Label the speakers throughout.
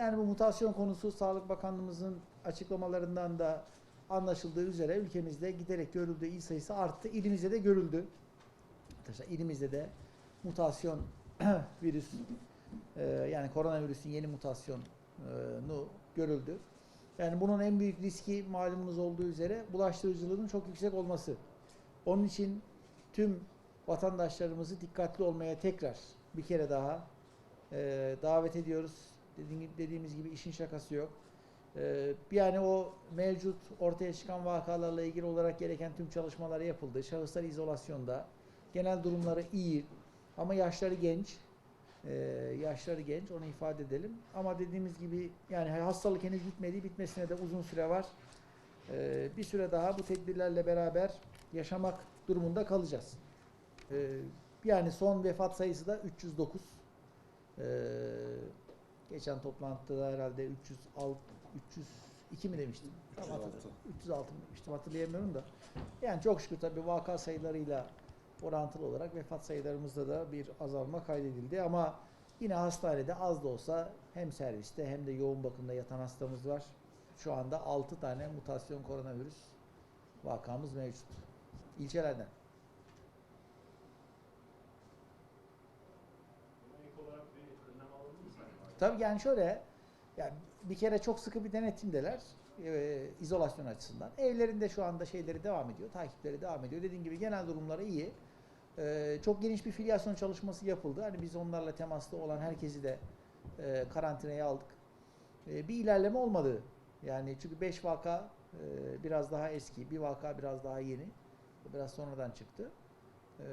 Speaker 1: Yani bu mutasyon konusu Sağlık Bakanlığımızın açıklamalarından da anlaşıldığı üzere ülkemizde giderek görüldüğü il sayısı arttı. İlimizde de görüldü. Arkadaşlar ilimizde de mutasyon virüs e, yani koronavirüsün yeni mutasyonu görüldü. Yani bunun en büyük riski malumunuz olduğu üzere bulaştırıcılığının çok yüksek olması. Onun için tüm vatandaşlarımızı dikkatli olmaya tekrar bir kere daha e, davet ediyoruz. Dediğim, dediğimiz gibi işin şakası yok. E, yani o mevcut ortaya çıkan vakalarla ilgili olarak gereken tüm çalışmalar yapıldı. Şahıslar izolasyonda. Genel durumları iyi ama yaşları genç. E, yaşları genç onu ifade edelim. Ama dediğimiz gibi yani hastalık henüz bitmedi. Bitmesine de uzun süre var. E, bir süre daha bu tedbirlerle beraber yaşamak durumunda kalacağız. E, yani son vefat sayısı da 309. Ee, geçen toplantıda herhalde 306 302 mi demiştim? Tam
Speaker 2: 306.
Speaker 1: hatırlamıyorum. 306 mı demiştim hatırlayamıyorum da. Yani çok şükür tabii vaka sayılarıyla orantılı olarak vefat sayılarımızda da bir azalma kaydedildi ama yine hastanede az da olsa hem serviste hem de yoğun bakımda yatan hastamız var. Şu anda 6 tane mutasyon koronavirüs vakamız mevcut. İlçelerden. Tabii yani şöyle, yani bir kere çok sıkı bir denetimdeler e, izolasyon açısından. Evlerinde şu anda şeyleri devam ediyor, takipleri devam ediyor. Dediğim gibi genel durumları iyi. E, çok geniş bir filyasyon çalışması yapıldı. Hani biz onlarla temasta olan herkesi de e, karantinaya aldık. E, bir ilerleme olmadı. Yani çünkü 5 vaka e, biraz daha eski, bir vaka biraz daha yeni. Biraz sonradan çıktı. E,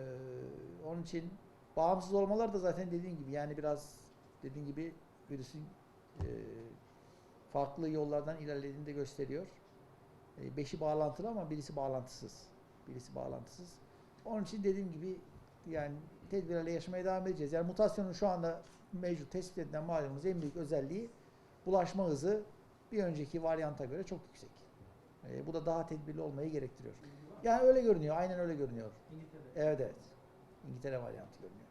Speaker 1: onun için bağımsız olmalar da zaten dediğim gibi yani biraz dediğim gibi virüsün e, farklı yollardan ilerlediğini de gösteriyor. E, beşi bağlantılı ama birisi bağlantısız. Birisi bağlantısız. Onun için dediğim gibi yani tedbirlerle yaşamaya devam edeceğiz. Yani mutasyonun şu anda mevcut tespit edilen malumunuz en büyük özelliği bulaşma hızı bir önceki varyanta göre çok yüksek. E, bu da daha tedbirli olmayı gerektiriyor. Yani öyle görünüyor. Aynen öyle görünüyor.
Speaker 3: İngiltere'de.
Speaker 1: Evet evet. İngiltere varyantı görünüyor.